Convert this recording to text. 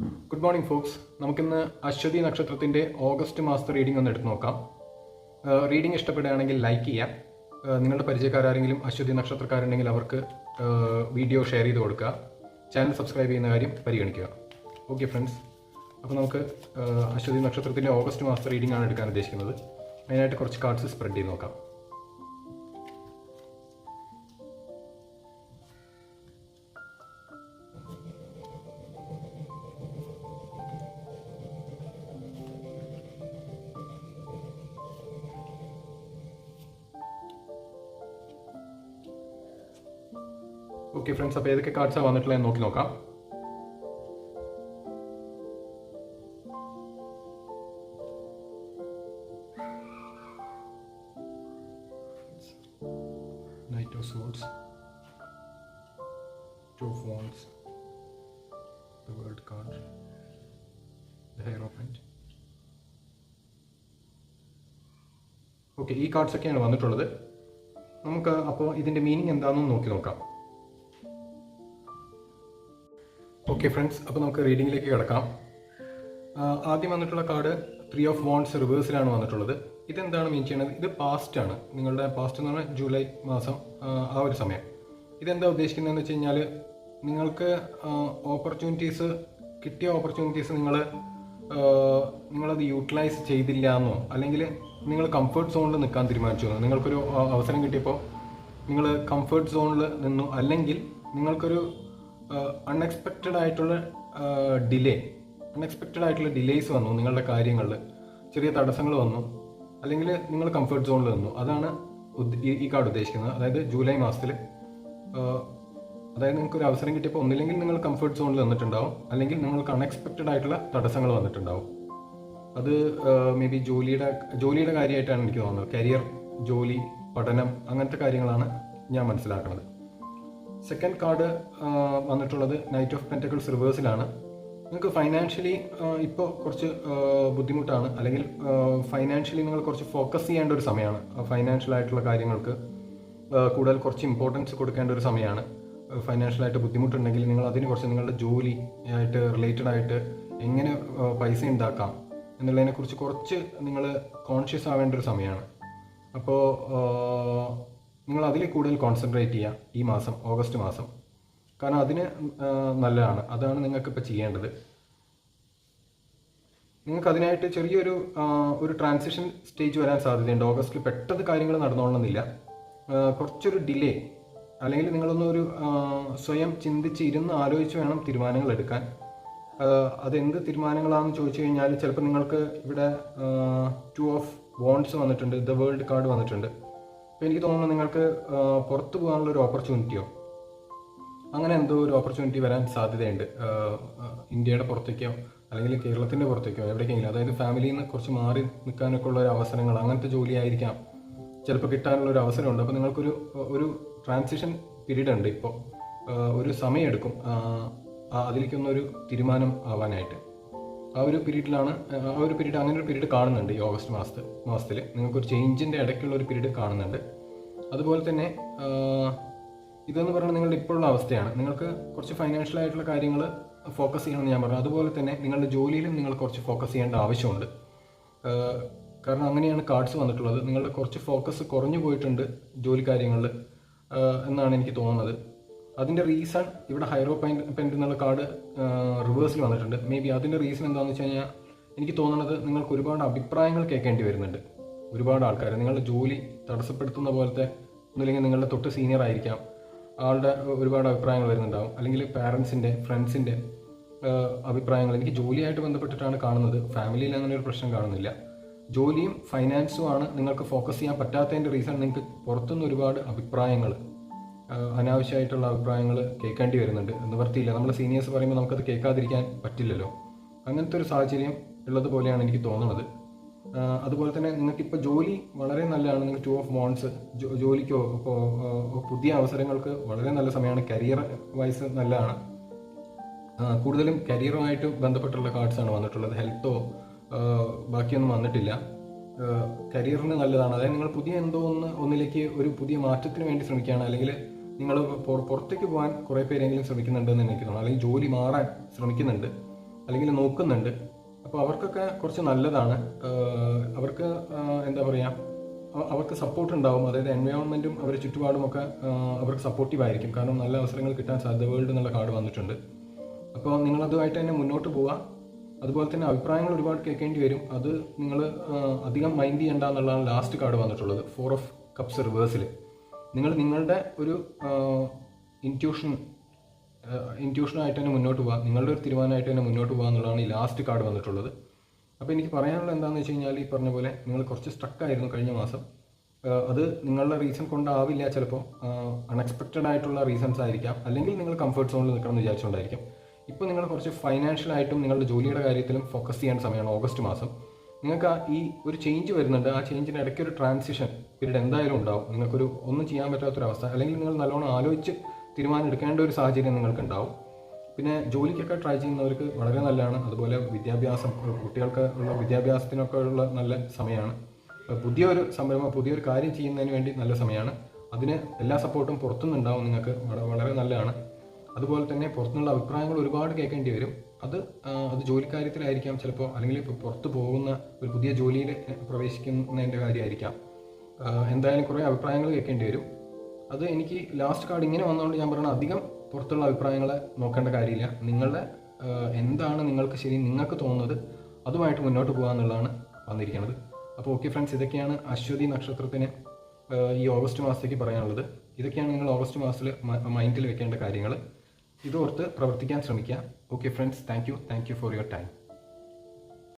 Good morning Fox നമുക്കിന്ന് അശ്വതി നക്ഷത്രത്തിന്റെ August മാസത്തെ റീഡിംഗ് ഒന്ന് എടുത്ത് നോക്കാം. റീഡിംഗ് ഇഷ്ടപ്പെടുകയാണെങ്കിൽ ലൈക്ക് ചെയ്യാം. നിങ്ങളുടെ പരിചയക്കാരെങ്കിലും അശ്വതി നക്ഷത്രക്കാരുണ്ടെങ്കിൽ അവർക്ക് വീഡിയോ ഷെയർ ചെയ്ത് കൊടുക്കുക. ചാനൽ സബ്സ്ക്രൈബ് ചെയ്യുന്ന കാര്യം പരിഗണിക്കുക. ഓക്കെ ഫ്രണ്ട്സ് അപ്പോൾ നമുക്ക് അശ്വതി നക്ഷത്രത്തിന്റെ ഓഗസ്റ്റ് മാസത്തെ റീഡിംഗ് ആണ് എടുക്കാൻ ഉദ്ദേശിക്കുന്നത്. മെയിനായിട്ട് കുറച്ച് കാർഡ്സ് സ്പ്രെഡ് ചെയ്ത് നോക്കാം. ഓക്കെ ഫ്രണ്ട്സ് അപ്പോൾ ഏതൊക്കെ കാർഡ്സാണ് വന്നിട്ടുള്ളത് നോക്കി നോക്കാം. ഓക്കെ ഈ കാർഡ്സ് ഒക്കെയാണ് വന്നിട്ടുള്ളത്. നമുക്ക് അപ്പോൾ ഇതിന്റെ മീനിങ് എന്താണെന്ന് നോക്കി നോക്കാം. ഓക്കെ ഫ്രണ്ട്സ് അപ്പോൾ നമുക്ക് റീഡിങ്ങിലേക്ക് കിടക്കാം. ആദ്യം വന്നിട്ടുള്ള കാർഡ് ത്രീ ഓഫ് വോൺസ് റിവേഴ്സിലാണ് വന്നിട്ടുള്ളത്. ഇതെന്താണ് മീൻ ചെയ്യുന്നത് ഇത് പാസ്റ്റ് ആണ്. നിങ്ങളുടെ പാസ്റ്റ് എന്ന് പറഞ്ഞാൽ ജൂലൈ മാസം ആ, ഒരു സമയം. ഇതെന്താ ഉദ്ദേശിക്കുന്നതെന്ന് വെച്ച് കഴിഞ്ഞാൽ നിങ്ങൾക്ക് ഓപ്പർച്യൂണിറ്റീസ് കിട്ടിയ ഓപ്പർച്യൂണിറ്റീസ് നിങ്ങൾ നിങ്ങളത് യൂട്ടിലൈസ് ചെയ്തില്ല എന്നോ അല്ലെങ്കിൽ നിങ്ങൾ കംഫർട്ട് സോണിൽ നിൽക്കാൻ തീരുമാനിച്ചു നിങ്ങൾക്കൊരു അവസരം കിട്ടിയപ്പോൾ നിങ്ങൾ കംഫർട്ട് സോണിൽ നിന്നു അല്ലെങ്കിൽ നിങ്ങൾക്കൊരു അൺഎക്സ്പെക്റ്റഡ് ആയിട്ടുള്ള ഡിലേ അൺഎക്സ്പെക്റ്റഡ് ആയിട്ടുള്ള ഡിലേസ് വന്നു നിങ്ങളുടെ കാര്യങ്ങളിൽ. ചെറിയ തടസ്സങ്ങൾ വന്നു. അല്ലെങ്കിൽ നിങ്ങൾ കംഫർട്ട് സോണിൽ നിന്നു. അതാണ് ഈ- കാർഡ് ഉദ്ദേശിക്കുന്നത്. അതായത് ജൂലൈ മാസത്തിൽ അതായത് നിങ്ങൾക്ക് ഒരു അവസരം കിട്ടിയപ്പോൾ ഒന്നില്ലെങ്കിൽ നിങ്ങൾ കംഫർട്ട് സോണിൽ നിന്നിട്ടുണ്ടാവും. അല്ലെങ്കിൽ നിങ്ങൾക്ക് അൺഎക്സ്പെക്റ്റഡ് ആയിട്ടുള്ള തടസ്സങ്ങൾ വന്നിട്ടുണ്ടാവും. അത് മേ ബി ജോലിയുടെ ജോലിയുടെ കാര്യമായിട്ടാണ് എനിക്ക് തോന്നുന്നത്. കരിയർ ജോലി പഠനം അങ്ങനത്തെ കാര്യങ്ങളാണ് ഞാൻ മനസ്സിലാക്കുന്നത്. സെക്കൻഡ് കാർഡ് വന്നിട്ടുള്ളത് നൈറ്റ് ഓഫ് പെന്റക്കിൾസ് റിവേഴ്സിലാണ് നിങ്ങൾക്ക് ഫൈനാൻഷ്യലി ഇപ്പോൾ കുറച്ച് ബുദ്ധിമുട്ടാണ്. അല്ലെങ്കിൽ ഫൈനാൻഷ്യലി നിങ്ങൾ കുറച്ച് ഫോക്കസ് ചെയ്യേണ്ട ഒരു സമയമാണ്. ഫൈനാൻഷ്യൽ ആയിട്ടുള്ള കാര്യങ്ങൾക്ക് കൂടുതൽ കുറച്ച് ഇമ്പോർട്ടൻസ് കൊടുക്കേണ്ട ഒരു സമയമാണ്. ഫൈനാൻഷ്യലായിട്ട് ബുദ്ധിമുട്ടുണ്ടെങ്കിൽ നിങ്ങൾ അതിന് കുറച്ച് നിങ്ങളുടെ ജോലി ആയിട്ട് റിലേറ്റഡ് ആയിട്ട് എങ്ങനെ പൈസ ഉണ്ടാക്കാം എന്നുള്ളതിനെക്കുറിച്ച് കുറച്ച് നിങ്ങൾ കോൺഷ്യസ് ആവേണ്ട ഒരു സമയമാണ്. അപ്പോൾ നിങ്ങൾ അതിൽ കൂടുതൽ കോൺസെൻട്രേറ്റ് ചെയ്യുക ഈ മാസം ഓഗസ്റ്റ് മാസം. കാരണം അതിന് നല്ലതാണ്. അതാണ് നിങ്ങൾക്ക് ഇപ്പോൾ ചെയ്യേണ്ടത്. നിങ്ങൾക്ക് അതിനായിട്ട് ചെറിയൊരു ഒരു ട്രാൻസിഷൻ സ്റ്റേജ് വരാൻ സാധ്യതയുണ്ട്. ഓഗസ്റ്റിൽ പെട്ടെന്ന് കാര്യങ്ങൾ നടന്നോളണമെന്നില്ല. കുറച്ചൊരു ഡിലേ അല്ലെങ്കിൽ നിങ്ങളൊന്നൊരു സ്വയം ചിന്തിച്ച് ഇരുന്ന് ആലോചിച്ച് വേണം തീരുമാനങ്ങൾ എടുക്കാൻ. അതെന്ത് തീരുമാനങ്ങളാണെന്ന് ചോദിച്ചു കഴിഞ്ഞാൽ ചിലപ്പോൾ നിങ്ങൾക്ക് ഇവിടെ ടു ഓഫ് വോൺസ് വന്നിട്ടുണ്ട്. ദ വേൾഡ് കാർഡ് വന്നിട്ടുണ്ട്. അപ്പോൾ എനിക്ക് തോന്നുന്നു നിങ്ങൾക്ക് പുറത്തു പോകാനുള്ള ഒരു ഓപ്പർച്യൂണിറ്റിയോ അങ്ങനെ എന്തോ ഒരു ഓപ്പർച്യൂണിറ്റി വരാൻ സാധ്യതയുണ്ട്. ഇന്ത്യയുടെ പുറത്തേക്കോ അല്ലെങ്കിൽ കേരളത്തിന്റെ പുറത്തേക്കോ എവിടേക്കെങ്കിലും. അതായത് ഫാമിലിയിൽ നിന്ന് കുറച്ച് മാറി നിൽക്കാനൊക്കെ ഉള്ള ഒരു അവസരങ്ങൾ അങ്ങനത്തെ ജോലി ആയിരിക്കാം. ചിലപ്പോൾ കിട്ടാനുള്ള ഒരു അവസരമുണ്ട്. അപ്പോൾ നിങ്ങൾക്കൊരു ഒരു ട്രാൻസിഷൻ പീരീഡ് ഉണ്ട് ഇപ്പോൾ ഒരു സമയമെടുക്കും. അതിലേക്കൊന്നൊരു തീരുമാനം ആവാനായിട്ട്. ആ ഒരു പീരീഡിലാണ് ആ ഒരു പീരീഡ് അങ്ങനെ ഒരു പീരീഡ് കാണുന്നുണ്ട് ഈ ഓഗസ്റ്റ് മാസത്തിൽ മാസത്തിൽ നിങ്ങൾക്കൊരു ചേഞ്ചിന്റെ ഇടയ്ക്കുള്ള ഒരു പീരീഡ് കാണുന്നുണ്ട്. അതുപോലെ തന്നെ ഇതെന്ന് പറഞ്ഞാൽ നിങ്ങളുടെ ഇപ്പോഴുള്ള അവസ്ഥയാണ്. നിങ്ങൾക്ക് കുറച്ച് ഫൈനാൻഷ്യൽ ആയിട്ടുള്ള കാര്യങ്ങൾ ഫോക്കസ് ചെയ്യണമെന്ന് ഞാൻ പറഞ്ഞു. അതുപോലെ തന്നെ നിങ്ങളുടെ ജോലിയിലും നിങ്ങൾ കുറച്ച് ഫോക്കസ് ചെയ്യേണ്ട ആവശ്യമുണ്ട്. കാരണം അങ്ങനെയാണ് കാർഡ്സ് വന്നിട്ടുള്ളത്. നിങ്ങളുടെ കുറച്ച് ഫോക്കസ് കുറഞ്ഞു പോയിട്ടുണ്ട് ജോലി കാര്യങ്ങളിൽ എന്നാണ് എനിക്ക് തോന്നുന്നത്. അതിന്റെ റീസൺ ഇവിടെ ഹൈറോ പെൻ പെൻ എന്നുള്ള കാർഡ് റിവേഴ്സിൽ വന്നിട്ടുണ്ട്. മേ ബി അതിന്റെ റീസൺ എന്താണെന്ന് വെച്ച് കഴിഞ്ഞാൽ എനിക്ക് തോന്നുന്നത് നിങ്ങൾക്ക് ഒരുപാട് അഭിപ്രായങ്ങൾ കേൾക്കേണ്ടി വരുന്നുണ്ട്. ഒരുപാട് ആൾക്കാർ നിങ്ങളുടെ ജോലി തടസ്സപ്പെടുത്തുന്ന പോലത്തെ ഒന്നുമില്ലെങ്കിൽ നിങ്ങളുടെ തൊട്ട് സീനിയർ ആയിരിക്കാം. ആളുടെ ഒരുപാട് അഭിപ്രായങ്ങൾ വരുന്നുണ്ടാവും. അല്ലെങ്കിൽ പാരൻസിന്റെ ഫ്രണ്ട്സിന്റെ അഭിപ്രായങ്ങൾ. എനിക്ക് ജോലിയായിട്ട് ബന്ധപ്പെട്ടിട്ടാണ് കാണുന്നത്. ഫാമിലിയിൽ അങ്ങനെ ഒരു പ്രശ്നം കാണുന്നില്ല. ജോലിയും ഫൈനാൻസും ആണ് നിങ്ങൾക്ക് ഫോക്കസ് ചെയ്യാൻ പറ്റാത്തതിന്റെ റീസൺ നിങ്ങൾക്ക് പുറത്തുനിന്ന് ഒരുപാട് അഭിപ്രായങ്ങൾ. അനാവശ്യമായിട്ടുള്ള അഭിപ്രായങ്ങൾ കേൾക്കേണ്ടി വരുന്നുണ്ട്. നിവർത്തിയില്ല. നമ്മൾ സീനിയേഴ്സ് പറയുമ്പോൾ നമുക്കത് കേൾക്കാതിരിക്കാൻ പറ്റില്ലല്ലോ. അങ്ങനത്തെ ഒരു സാഹചര്യം ഉള്ളതുപോലെയാണ് എനിക്ക് തോന്നുന്നത്. അതുപോലെ തന്നെ നിങ്ങൾക്കിപ്പോൾ ജോലി വളരെ നല്ലതാണ്. നിങ്ങൾക്ക് ടു ഓഫ് മോൺസ് ജോലിക്കോ ഇപ്പോൾ പുതിയ അവസരങ്ങൾക്ക് വളരെ നല്ല സമയമാണ്. കരിയർ വൈസ് നല്ലതാണ്. കൂടുതലും കരിയറുമായിട്ട് ബന്ധപ്പെട്ടുള്ള കാർഡ്സ് ആണ് വന്നിട്ടുള്ളത്. ഹെൽത്തോ ബാക്കിയൊന്നും വന്നിട്ടില്ല. കരിയറിന് നല്ലതാണ്. അതായത് നിങ്ങൾ പുതിയ എന്തോ ഒന്ന് ഒന്നിലേക്ക് ഒരു പുതിയ മാറ്റത്തിന് വേണ്ടി ശ്രമിക്കുകയാണ്. അല്ലെങ്കിൽ നിങ്ങൾ പുറത്തേക്ക് പോകാൻ കുറേ പേരെങ്കിലും ശ്രമിക്കുന്നുണ്ടെന്ന് എനിക്ക് തോന്നുന്നു. അല്ലെങ്കിൽ ജോലി മാറാൻ ശ്രമിക്കുന്നുണ്ട്. അല്ലെങ്കിൽ നോക്കുന്നുണ്ട്. അപ്പോൾ അവർക്കൊക്കെ കുറച്ച് നല്ലതാണ്. അവർക്ക് എന്താ പറയുക അവർക്ക് സപ്പോർട്ട് ഉണ്ടാവും. അതായത് എൻവയോൺമെന്റും അവരുടെ ചുറ്റുപാടും ഒക്കെ അവർക്ക് സപ്പോർട്ടീവ് ആയിരിക്കും. കാരണം നല്ല അവസരങ്ങൾ കിട്ടാൻ സാധ്യത വേൾഡ് എന്നുള്ള കാർഡ് വന്നിട്ടുണ്ട്. അപ്പോൾ നിങ്ങളതുമായിട്ട് തന്നെ മുന്നോട്ട് പോവുക. അതുപോലെ തന്നെ അഭിപ്രായങ്ങൾ ഒരുപാട് കേൾക്കേണ്ടി വരും. അത് നിങ്ങൾ അധികം മൈൻഡ് ചെയ്യേണ്ട എന്നുള്ളതാണ് ലാസ്റ്റ് കാർഡ് വന്നിട്ടുള്ളത്. ഫോർ ഓഫ് കപ്സ് റിവേഴ്സിൽ നിങ്ങൾ നിങ്ങളുടെ ഒരു ഇന്റ്യൂഷൻ ഇന്റ്യൂഷനായിട്ട് തന്നെ മുന്നോട്ട് പോകാം നിങ്ങളുടെ ഒരു തീരുമാനമായിട്ട് തന്നെ മുന്നോട്ട് പോകുക എന്നുള്ളതാണ് ഈ ലാസ്റ്റ് കാർഡ് വന്നിട്ടുള്ളത്. അപ്പോൾ എനിക്ക് പറയാനുള്ള എന്താണെന്ന് വെച്ച് കഴിഞ്ഞാൽ ഈ പറഞ്ഞ പോലെ നിങ്ങൾ കുറച്ച് സ്ട്രക്കായിരുന്നു കഴിഞ്ഞ മാസം. അത് നിങ്ങളുടെ റീസൺ കൊണ്ടാവില്ല ചിലപ്പോൾ അൺഎക്സ്പെക്റ്റഡ് ആയിട്ടുള്ള റീസൺസ് ആയിരിക്കാം. അല്ലെങ്കിൽ നിങ്ങൾ കംഫർട്ട് സോണിൽ നിൽക്കണം എന്ന് വിചാരിച്ചുകൊണ്ടായിരിക്കും. ഇപ്പോൾ നിങ്ങൾ കുറച്ച് ഫൈനാൻഷ്യലായിട്ടും നിങ്ങളുടെ ജോലിയുടെ കാര്യത്തിലും ഫോക്കസ് ചെയ്യാൻ സമയമാണ്. ഓഗസ്റ്റ് മാസം. നിങ്ങൾക്ക് ഈ ഒരു ചേഞ്ച് വരുന്നുണ്ട്. ആ ചേഞ്ചിന് ഇടയ്ക്ക് ഒരു ട്രാൻസിഷൻ പീരീഡ് എന്തായാലും ഉണ്ടാവും. നിങ്ങൾക്കൊരു ഒന്നും ചെയ്യാൻ പറ്റാത്തൊരവസ്ഥ അല്ലെങ്കിൽ നിങ്ങൾ നല്ലോണം ആലോചിച്ച് തീരുമാനം എടുക്കേണ്ട ഒരു സാഹചര്യം നിങ്ങൾക്ക് ഉണ്ടാവും പിന്നെ ജോലിക്കൊക്കെ ട്രൈ ചെയ്യുന്നവർക്ക് വളരെ നല്ലതാണ്. അതുപോലെ വിദ്യാഭ്യാസം കുട്ടികൾക്ക് ഉള്ള വിദ്യാഭ്യാസത്തിനൊക്കെ ഉള്ള നല്ല സമയമാണ്. പുതിയൊരു സംരംഭം പുതിയൊരു കാര്യം ചെയ്യുന്നതിന് വേണ്ടി നല്ല സമയമാണ്. അതിന് എല്ലാ സപ്പോർട്ടും പുറത്തുനിന്നുണ്ടാവും നിങ്ങൾക്ക്. വളരെ നല്ലതാണ്. അതുപോലെ തന്നെ പുറത്തുനിന്നുള്ള അഭിപ്രായങ്ങൾ ഒരുപാട് കേൾക്കേണ്ടി വരും. അത് അത് ജോലിക്കാര്യത്തിലായിരിക്കാം ചിലപ്പോൾ അല്ലെങ്കിൽ ഇപ്പോൾ പുറത്ത് പോകുന്ന ഒരു പുതിയ ജോലിയിൽ പ്രവേശിക്കുന്നതിന്റെ കാര്യമായിരിക്കാം എന്തായാലും കുറേ അഭിപ്രായങ്ങൾ കേൾക്കേണ്ടി വരും. അത് എനിക്ക് ലാസ്റ്റ് കാർഡ് ഇങ്ങനെ വന്നതുകൊണ്ട് ഞാൻ പറയണത് അധികം പുറത്തുള്ള അഭിപ്രായങ്ങളെ നോക്കേണ്ട കാര്യമില്ല. നിങ്ങളുടെ എന്താണ് നിങ്ങൾക്ക് ശരി നിങ്ങൾക്ക് തോന്നുന്നത് അതുമായിട്ട് മുന്നോട്ട് പോകുക എന്നുള്ളതാണ് വന്നിരിക്കുന്നത് അപ്പോൾ ഓക്കെ ഫ്രണ്ട്സ് ഇതൊക്കെയാണ് അശ്വതി നക്ഷത്രത്തിന് ഈ ഓഗസ്റ്റ് മാസത്തേക്ക് പറയാനുള്ളത്. ഇതൊക്കെയാണ് നിങ്ങൾ ഓഗസ്റ്റ് മാസത്തിൽ മൈൻഡിൽ വെക്കേണ്ട കാര്യങ്ങൾ ഇതോർത്ത് പ്രവർത്തിക്കാൻ ശ്രമിക്കുക. okay friends thank you. Thank you for your time.